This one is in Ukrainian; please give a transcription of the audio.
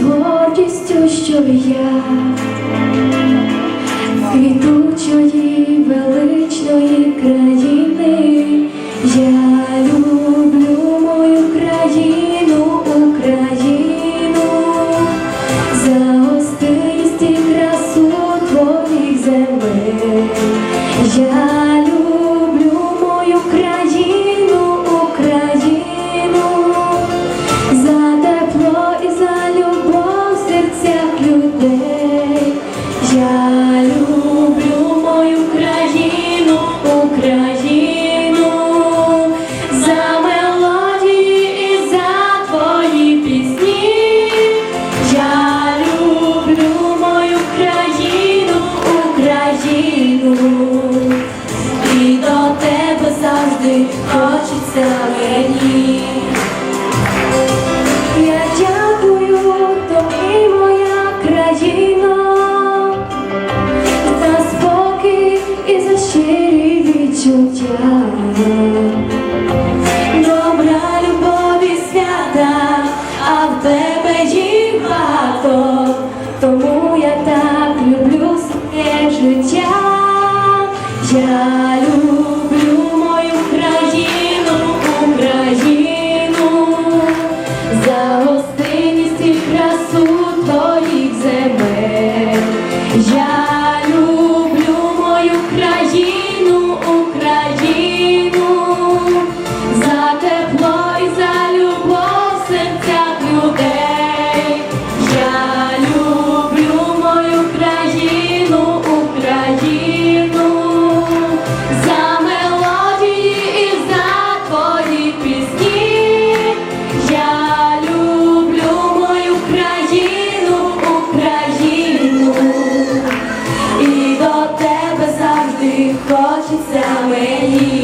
з гордістю, що я квітучої. Senhor. Pode dar o.